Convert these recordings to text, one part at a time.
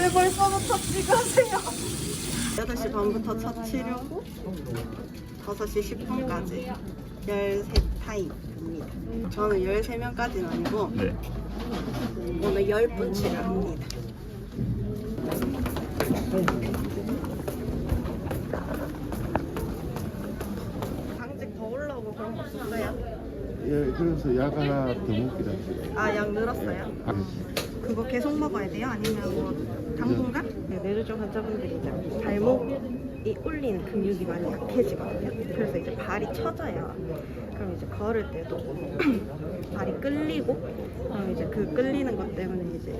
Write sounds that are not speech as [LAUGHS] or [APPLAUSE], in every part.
왜 벌써부터 찍으세요? 8시 반부터 첫 치료고 5시 10분까지 13타임입니다. 저는 13명까지는 아니고 네. 오늘 10분 치료합니다. 당직 더 올라오고 그런 거 없었어요? 예, 그래서 약 하나 더 먹기로 했어요. 아, 약 늘었어요? 아, 그거 계속 먹어야 돼요? 아니면 뭐 당분간? 네, 뇌졸중 환자분들이 발목이 올리는 근육이 많이 약해지거든요. 그래서 이제 발이 처져요. 그럼 이제 걸을 때도 [CLEARS THROAT] 발이 끌리고 그럼 이제 그 끌리는 것 때문에 이제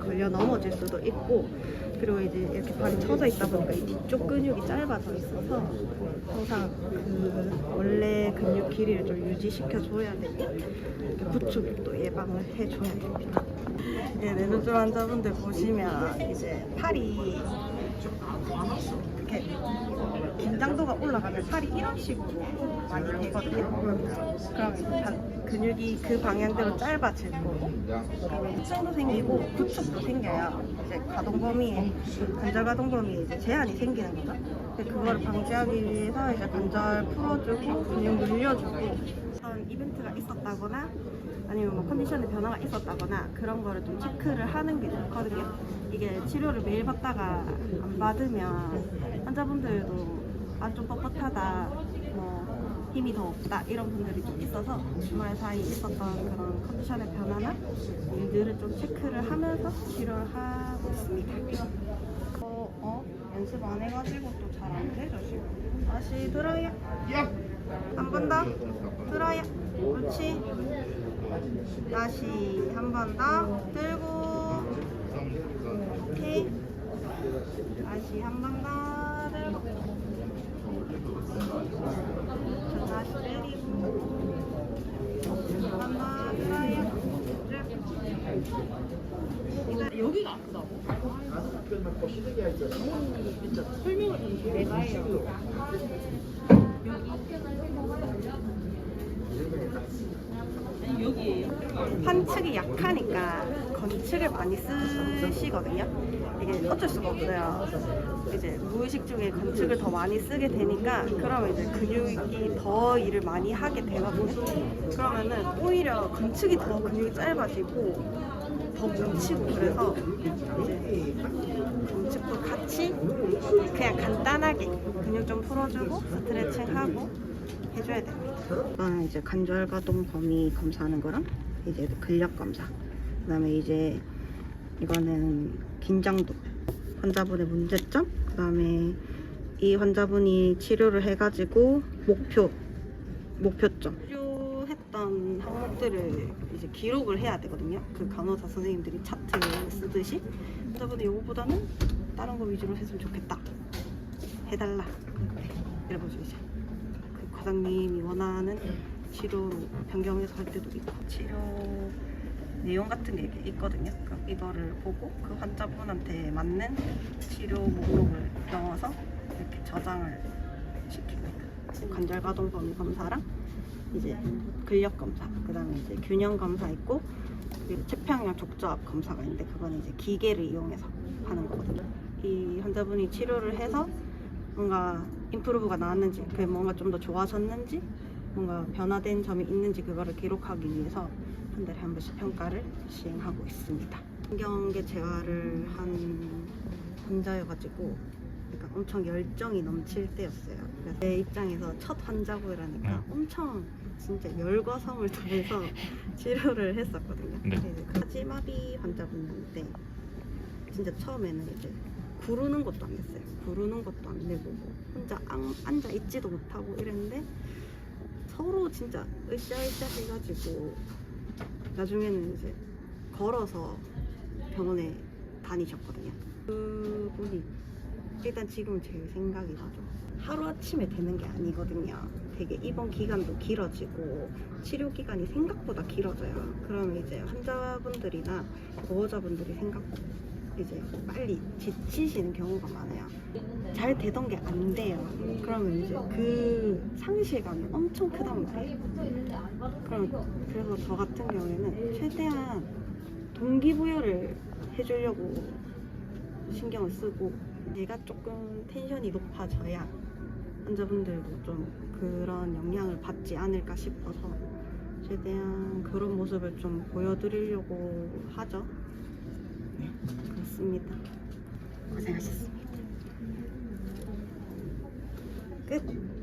걸려 넘어질 수도 있고 그리고 이제 이렇게 발이 처져 있다 보니까 이 뒤쪽 근육이 짧아져 있어서 항상 그 원래 근육 길이를 좀 유지시켜 줘야 되고 이렇게 구축도 예방을 해줘야 됩니다. 네, 뇌졸중 환자분들 보시면 이제 팔이 이렇게 긴장도가 올라가면 팔이 이런 식으로 많이 되거든요. 그럼 근육이 그 방향대로 짧아질 거고, 후층도 생기고 구축도 생겨요. 이제 가동 범위에 관절 가동 범위에 이제 제한이 생기는 거죠. 근데 그거를 방지하기 위해서 이제 관절 풀어주고 근육 늘려주고 그런 이벤트가 있었다거나 아니면 뭐 컨디션의 변화가 있었다거나 그런 거를 좀 체크를 하는 게 좋거든요. 이게 치료를 매일 받다가 안 받으면 환자분들도 아 좀 뻣뻣하다, 뭐 힘이 더 없다 이런 분들이 좀 있어서 주말 사이 있었던 그런 컨디션의 변화나 일들을 좀 체크를 하면서 치료를 하고 있습니다. 어, 어? 연습 안 해가지고 또 잘 안 되죠 지금. 다시 들어요. 한 번 더. 들어요. 그렇지. 다시 한 번 더. 들고. 오케이. 다시 한 번 더. 들고. 자, 다시 내리고. 한번 더. 들어요. 쭉. 여기가 아프다고? 설명을 좀 내가 해요. 환측이 약하니까 건측을 많이 쓰시거든요. 이게 어쩔 수가 없어요. 이제 무의식 중에 건측을 더 많이 쓰게 되니까 그러면 이제 근육이 더 일을 많이 하게 되거든요. 그러면은 오히려 건측이 더 근육이 짧아지고 더 뭉치고 그래서 이제 그냥 간단하게 근육 좀 풀어주고 스트레칭하고 해줘야 됩니다. 이거는 이제 관절 가동 범위 검사하는 거랑 이제 근력 검사. 그다음에 이제 이거는 긴장도, 환자분의 문제점. 그다음에 이 환자분이 치료를 해가지고 목표, 목표점. 치료했던 항목들을 이제 기록을 해야 되거든요. 그 간호사 선생님들이 차트 쓰듯이 환자분이 요거보다는 다른 거 위주로 했으면 좋겠다. 해달라. 네, 이래보죠 이제. 그 과장님이 원하는 치료로 변경해서 할 때도 있고 치료 내용 같은 게 있거든요. 그럼 이거를 보고 그 환자분한테 맞는 치료 목록을 넣어서 이렇게 저장을 시킵니다. 관절 가동 범위 검사랑 이제 근력 검사, 그 다음에 이제 균형 검사 있고 체평량 족저압 검사가 있는데 그거는 이제 기계를 이용해서 하는 거거든요. 이 환자분이 치료를 해서 뭔가 임프루브가 나왔는지 그게 뭔가 좀 더 좋아졌는지 뭔가 변화된 점이 있는지 그거를 기록하기 위해서 한 달에 한 번씩 평가를 시행하고 있습니다. 신경계 재활을 한 환자여가지고 그러니까 엄청 열정이 넘칠 때였어요. 내 입장에서 첫 환자고 이러니까 네. 엄청 진짜 열과 성을 더해서 [LAUGHS] 치료를 했었거든요. 네. 그래서 그 환자분인데 진짜 처음에는 이제 구르는 것도 안 됐어요. 구르는 것도 안 되고 뭐 혼자 앙- 앉아 있지도 못하고 이랬는데 서로 진짜 으쌰으쌰 해가지고 나중에는 이제 걸어서 병원에 다니셨거든요. 그분이 일단 지금 제 생각이 나죠. 하루아침에 되는 게 아니거든요. 되게 입원 기간도 길어지고 치료 기간이 생각보다 길어져요. 그러면 이제 환자분들이나 보호자분들이 생각 이제 빨리 지치시는 경우가 많아요. 잘 되던 게 안 돼요. 그러면 이제 그 상실감이 엄청 크단 말이에요. 그럼 그래서 저 같은 경우에는 최대한 동기부여를 해주려고 신경을 쓰고 내가 조금 텐션이 높아져야 환자분들도 좀 그런 영향을 받지 않을까 싶어서 최대한 그런 모습을 좀 보여드리려고 하죠. 마쳤습니다. 고생하셨습니다. 끝!